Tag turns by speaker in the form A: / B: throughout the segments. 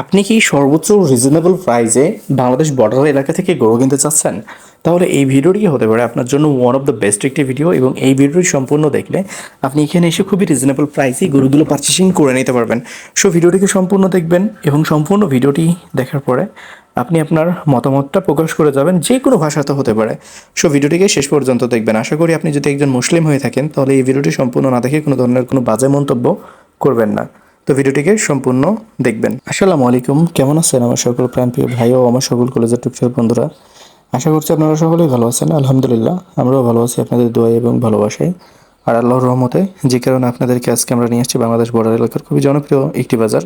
A: আপনি কি সর্বোচ্চ রিজনেবল প্রাইসে বাংলাদেশ বর্ডার এলাকা থেকে গরু কিনতে চাচ্ছেন? তাহলে এই ভিডিওটি হতে পারে আপনার জন্য ওয়ান অফ দ্য বেস্ট একটি ভিডিও এবং এই ভিডিওটি সম্পূর্ণ দেখলে আপনি এখানে এসে খুবই রিজনেবল প্রাইসে গরুগুলো পারচেসিং করে নিতে পারবেন। সো ভিডিওটিকে সম্পূর্ণ দেখবেন এবং সম্পূর্ণ ভিডিওটি দেখার পরে আপনি আপনার মতামতটা প্রকাশ করে যাবেন, যে কোনো ভাষাতে হতে পারে। সো ভিডিওটিকে শেষ পর্যন্ত দেখবেন। আশা করি আপনি যদি একজন মুসলিম হয়ে থাকেন, তাহলে এই ভিডিওটি সম্পূর্ণ না দেখে কোনো ধরনের কোনো বাজে মন্তব্য করবেন না। তো ভিডিওটিকে সম্পূর্ণ দেখবেন। আসসালামু আলাইকুম, কেমন আছেন আমার সকল প্রাণপ্রিয় ভাই ও আমার সকল কলেজের টুকচার বন্ধুরা? আশা করছি আপনারা সকলেই ভালো আছেন, আলহামদুলিল্লাহ। আমরাও ভালো আছি আপনাদের দোয়া এবং ভালোবাসায়। আর আল্লাহর রহমতে যে কারণে আপনাদেরকে আজকে আমরা নিয়ে আসছি বাংলাদেশ বর্ডার এলাকার খুবই জনপ্রিয় একটি বাজার।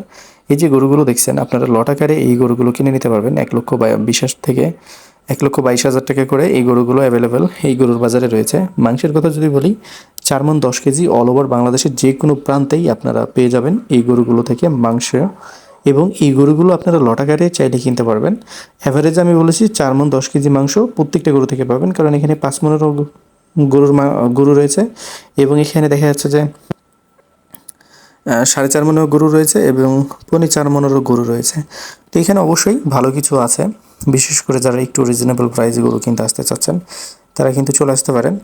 A: এই যে গরুগুলো দেখছেন, আপনারা লট আকারে এই গরুগুলো কিনে নিতে পারবেন। এক লক্ষ বা- বিশ থেকে এক লক্ষ বাইশ হাজার টাকা করে এই গরুগুলো অ্যাভেলেবেল এই গরুর বাজারে রয়েছে। মাংসের কথা যদি বলি চার মন দশ কেজি অল ওভার বাংলাদেশের যে কোনো প্রান্তেই আপনারা পেয়ে যাবেন এই গরুগুলো থেকে মাংস এবং এই গরুগুলো আপনারা লটাকারে চাইলে কিনতে পারবেন। অ্যাভারেজ আমি বলেছি চার মন দশ কেজি মাংস প্রত্যেকটা গরু থেকে পাবেন, কারণ এখানে পাঁচ মনেরও গরুর গরু রয়েছে এবং এখানে দেখা যাচ্ছে যে সাড়ে চার মনেরও গরু রয়েছে এবং পৌনে চার মনেরও গরু রয়েছে। তো এখানে অবশ্যই ভালো কিছু আছে, বিশেষ করে যারা একটু রিজনেবল প্রাইসে গরু কিনতে আসতে চাচ্ছেন, তারা কিন্তু চলে আসতে পারেন।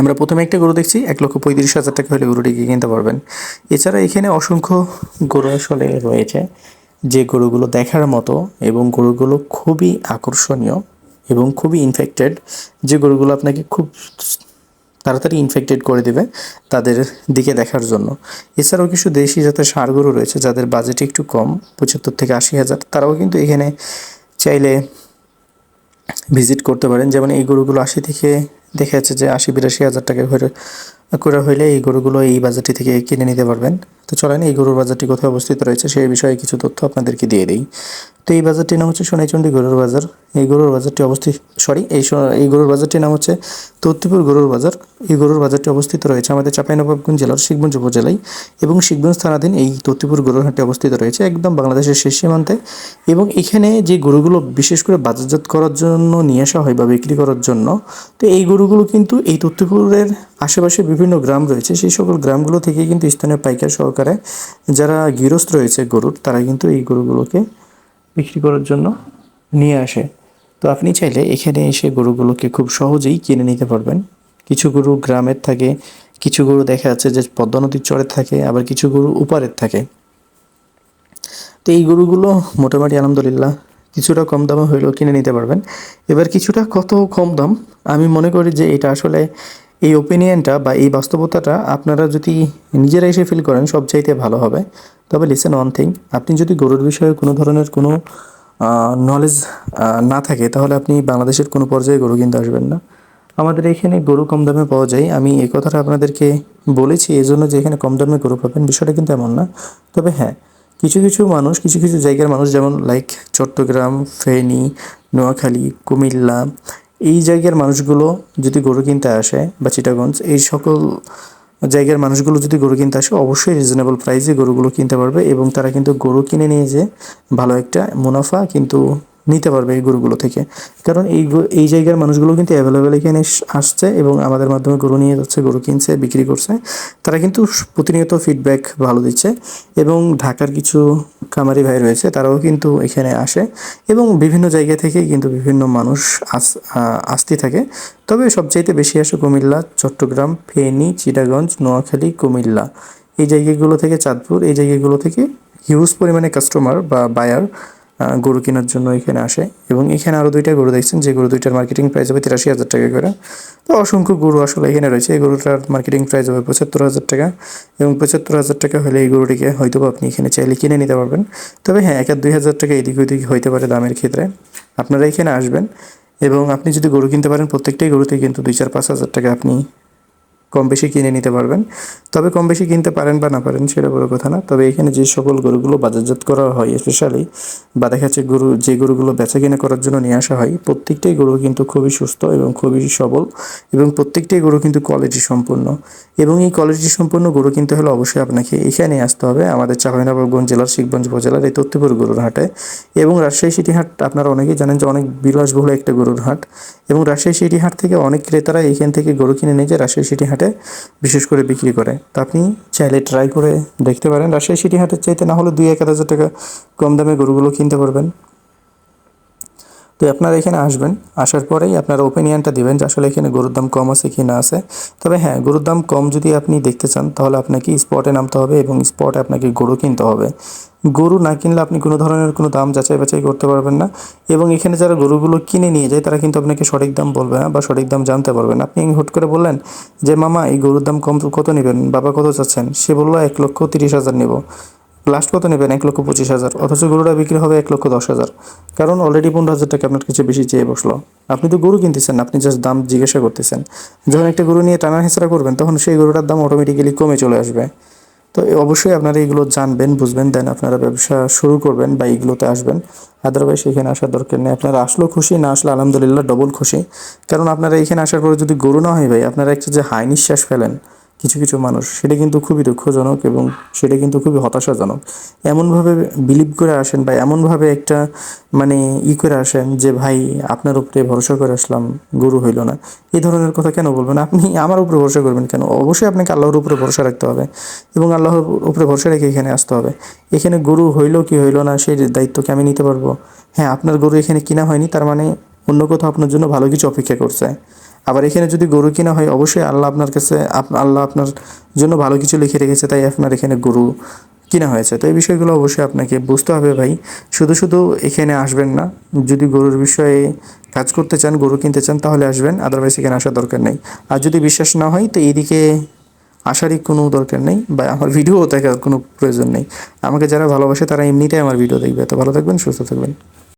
A: আমরা প্রথমে একটা গরু দেখছি, এক লক্ষ পঁয়ত্রিশ হাজার টাকা হলে গরুটিকে কিনতে পারবেন। এছাড়া এখানে অসংখ্য গরু আসলে রয়েছে, যে গরুগুলো দেখার মতো এবং গরুগুলো খুবই আকর্ষণীয় এবং খুবই ইনফেক্টেড যে গরুগুলো আপনাকে খুব তাড়াতাড়ি ইনফেক্টেড করে দেবে তাদের দিকে দেখার জন্য। এছাড়াও কিছু দেশি জাতের ষাঁড় গরু রয়েছে, যাদের বাজেট একটু কম, পঁচাত্তর থেকে আশি হাজার। তারাও কিন্তু এখানে চাইলে ভিজিট করতে পারেন। যেমন এই গরুগুলো আশি থেকে দেখা যাচ্ছে যে আশি বিরাশি হাজার টাকা করে করে হইলে এই গরুগুলো এই বাজারটি থেকে কিনে নিতে পারবেন। তো চলেন, এই গরুর বাজারটি কোথায় অবস্থিত রয়েছে সেই বিষয়ে কিছু তথ্য আপনাদেরকে দিয়ে দিই। তো এই বাজারটির নাম হচ্ছে সোনাইচন্ডী গরুর বাজার। এই গরুর বাজারটি অবস্থিত সরি এই এই গরুর বাজারটির নাম হচ্ছে তত্তিপুর গরুর বাজার। এই গরুর বাজারটি অবস্থিত রয়েছে আমাদের চাঁপাইনবাবগঞ্জ জেলার শিখগঞ্জ উপজেলায় এবং শিখগঞ্জ থানাধীন এই তত্তিপুর গরুর হাটটি অবস্থিত রয়েছে একদম বাংলাদেশের শেষ সীমান্তে। এবং এখানে যে গরুগুলো বিশেষ করে বাজারজাত করার জন্য নিয়ে আসা হয় বা বিক্রি করার জন্য, তো এই গরুগুলো কিন্তু এই তত্তিপুরের আশেপাশে বিভিন্ন গ্রাম রয়েছে। সেই সকল গ্রামগুলো থেকে কিন্তু স্থানীয় পাইকার সহকারে যারা গৃহস্থ রয়েছে গরুর, তারা কিন্তু এই গরুগুলোকে বিক্রি করার জন্য নিয়ে আসে। তো আপনি চাইলে এখানে এসে গরুগুলোকে খুব সহজেই কিনে নিতে পারবেন। কিছু গরু গ্রামের থাকে, কিছু গরু দেখা যাচ্ছে যে পদ্মা নদীর চরের থাকে, আবার কিছু গরু উপারের থাকে। তো এই গরুগুলো মোটামুটি আলহামদুলিল্লাহ কিছুটা কম দামে হইলেও কিনে নিতে পারবেন। এবার কিছুটা কত কম দাম? আমি মনে করি যে এটা আসলে এই ওপিনিয়নটা বা এই বাস্তবতাটা আপনারা যদি নিজেরা এসে ফিল করেন, সবচাইতে ভালো হবে। তবে লিসেন ওয়ান থিং আপনি যদি গরুর বিষয়ে কোনো ধরনের কোনো নলেজ না থাকে, তাহলে আপনি বাংলাদেশের কোনো পর্যায়ে গরু কিনতে আসবেন না। আমাদের এখানে গরু কম দামে পাওয়া যায়। আমি এই কথাটা আপনাদেরকে বলেছি এই জন্য যে এখানে কম দামে গরু পাবেন, বিষয়টা কিন্তু এমন না। তবে হ্যাঁ কিছু কিছু মানুষ, কিছু কিছু জায়গার মানুষ, যেমন লাইক চট্টগ্রাম, ফেনী, নোয়াখালী, কুমিল্লা, এই জায়গার মানুষগুলো যদি গরু কিনতে আসে, বা চিটাগঞ্জ, এই সকল জায়গার মানুষগুলো যদি গরু কিনতে আসে, অবশ্যই রিজনেবল প্রাইসে গরুগুলো কিনতে পারবে এবং তারা কিন্তু গরু কিনে নিয়ে যে ভালো একটা মুনাফা কিন্তু নিতে পারবে এই গরুগুলো থেকে। কারণ এই এই জায়গার মানুষগুলো কিন্তু অ্যাভেলেবেল এখানে আসছে এবং আমাদের মাধ্যমে গরু নিয়ে যাচ্ছে, গরু কিনছে, বিক্রি করছে। তারা কিন্তু প্রতিনিয়ত ফিডব্যাক ভালো দিচ্ছে এবং ঢাকার কিছু খামারি ভাই রয়েছে, তারাও কিন্তু এখানে আসে এবং বিভিন্ন জায়গা থেকে কিন্তু বিভিন্ন মানুষ আস আসতে থাকে। তবে সবচাইতে বেশি আসে কুমিল্লা, চট্টগ্রাম, ফেনী, চিটাগঞ্জ, নোয়াখালী, কুমিল্লা। এই জায়গাগুলো থেকে চাঁদপুর, এই জায়গাগুলো থেকে হিউজ পরিমাণে কাস্টমার বা বায়ার গরু কেনার জন্য এখানে আসে। এবং এখানে আরও দুইটা গরু দেখছেন, যে গরু দুইটার মার্কেটিং প্রাইস হবে তিরাশি হাজার টাকা করে। তো অসংখ্য গরু আসলে এখানে রয়েছে। এই গরুটার মার্কেটিং প্রাইস হবে পঁচাত্তর হাজার টাকা। এবং পঁচাত্তর হাজার টাকা হলে এই গরুটিকে হয়তো আপনি এখানে চাইলে কিনে নিতে পারবেন। তবে হ্যাঁ এক আর দুই হাজার টাকা এদিক ওদিক হইতে পারে দামের ক্ষেত্রে। আপনারা এখানে আসবেন এবং আপনি যদি গরু কিনতে পারেন, প্রত্যেকটাই গরুতে কিন্তু দুই চার পাঁচ হাজার টাকা আপনি কম বেশি কিনে নিতে পারবেন। তবে কম বেশি কিনতে পারেন বা না পারেন সেটা বড় কথা না। তবে এখানে যে সকল গরুগুলো বাজারজাত করা হয় স্পেশালি বা দেখা যাচ্ছে গরু, যে গরুগুলো বেচা কিনা করার জন্য নিয়ে আসা হয়, প্রত্যেকটাই গরু কিন্তু খুবই সুস্থ এবং খুবই সবল এবং প্রত্যেকটাই গরু কিন্তু কোয়ালিটি সম্পূর্ণ এবং এই কোয়ালিটি সম্পূর্ণ গরু কিনতে হলে অবশ্যই আপনাকে এখানে আসতে হবে। আমাদের চাঁপাইনবাবগঞ্জ জেলার, শিখগঞ্জ উপজেলার, এই তত্ত্বপুর গরুর হাটে। এবং রাজশাহী সিটি হাট, আপনারা অনেকেই জানেন যে অনেক বিলাসবহুল একটা গরুর হাট। এবং রাজশাহী সিটি হাট থেকে অনেক ক্রেতারা এখান থেকে গরু কিনে নিয়ে যায়। রাজশাহী সিটি হাটে হাটে বিশেষ করে বিক্রি করে। তো আপনি চাইলে ট্রাই করে দেখতে পারেন। রাজশাহী সিটি হাটের চাইতে না হলে দুই এক হাজার টাকা কম দামে গরুগুলো কিনতে পারবেন। তো আপনারা এখানে আসবেন, আসার পরেই আপনারা ওপিনিয়নটা দিবেন যে আসলে এখানে গরুর দাম কম আছে কি না আছে। তবে হ্যাঁ গরুর দাম কম যদি আপনি দেখতে চান, তাহলে আপনাকে স্পটে নামতে হবে এবং স্পটে আপনাকে গরু কিনতে হবে। গরু না কিনলে আপনি কোনো ধরনের কোনো দাম যাচাই বাছাই করতে পারবেন না এবং এখানে যারা গরুগুলো কিনে নিয়ে যায়, তারা কিন্তু আপনাকে সঠিক দাম বলবে না বা সঠিক দাম জানতে পারবেন। আপনি হুট করে বললেন যে, মামা, এই গরুর দাম কম, কত নেবেন? বাবা কত চাচ্ছেন? সে বলল, এক লক্ষ তিরিশ হাজার নেব। লাস্ট কত নেবেন? এক লক্ষ পঁচিশ হাজার। অথচ গরুটা বিক্রি হবে এক লক্ষ দশ হাজার। কারণ অলরেডি পনেরো হাজার টাকা আপনার কাছে বেশি চেয়ে বসল। আপনি তো গরু কিনতেছেন, আপনি জাস্ট দাম জিজ্ঞাসা করতেছেন। যখন একটা গরু নিয়ে টানা হেঁচড়া করবেন, তখন সেই গরুটার দাম অটোমেটিক্যালি কমে চলে আসবে। তো অবশ্যই আপনারা এগুলো জানবেন, বুঝবেন দেন আপনারা ব্যবসা শুরু করবেন বা এগুলোতে আসবেন। আদারওয়াইজ এখানে আসার দরকার নেই। আপনারা আসলেও খুশি, না আসলে আলহামদুলিল্লাহ ডবল খুশি। কারণ আপনারা এখানে আসার পরে যদি গরু না হয় ভাই, আপনারা একটা যে হাই নিঃশ্বাস ফেলেন কিছু কিছু মানুষ, সেটা কিন্তু খুবই দুঃখজনক এবং সেটা কিন্তু খুবই হতাশাজনক। এমনভাবে বিলিভ করে আসেন বা এমনভাবে একটা মানে ই করে আসেন যে, ভাই, আপনার উপরে ভরসা করে আসলাম, গরু হইল না। এই ধরনের কথা কেন বলবেন? আপনি আমার উপরে ভরসা করবেন কেন? অবশ্যই আপনাকে আল্লাহর উপরে ভরসা রাখতে হবে এবং আল্লাহর উপরে ভরসা রেখে এখানে আসতে হবে। এখানে গরু হইল কি হইল না, সেই দায়িত্বকে আমি নিতে পারব। হ্যাঁ আপনার গরু এখানে কিনা হয়নি, তার মানে অন্য কোথাও আপনার জন্য ভালো কিছু অপেক্ষা করছে। আবার এখানে যদি গরু কিনা হয়, অবশ্যই আল্লাহ আপনার কাছে আল্লাহ আপনার জন্য ভালো কিছু লিখে রেখেছে, তাই আপনার এখানে গরু কিনা হয়েছে। তো এই বিষয়গুলো অবশ্যই আপনাকে বুঝতে হবে ভাই। শুধু শুধু এখানে আসবেন না, যদি গরুর বিষয়ে কাজ করতে চান, গরু কিনতে চান, তাহলে আসবেন আদারওয়াইজ এখানে আসার দরকার নেই। আর যদি বিশ্বাস না হয়, তো এইদিকে আসারই কোনো দরকার নেই, বা আমার ভিডিও দেখার কোনো প্রয়োজন নেই। আমাকে যারা ভালোবাসে, তারা এমনিতেই আমার ভিডিও দেখবে। তো ভালো থাকবেন, সুস্থ থাকবেন।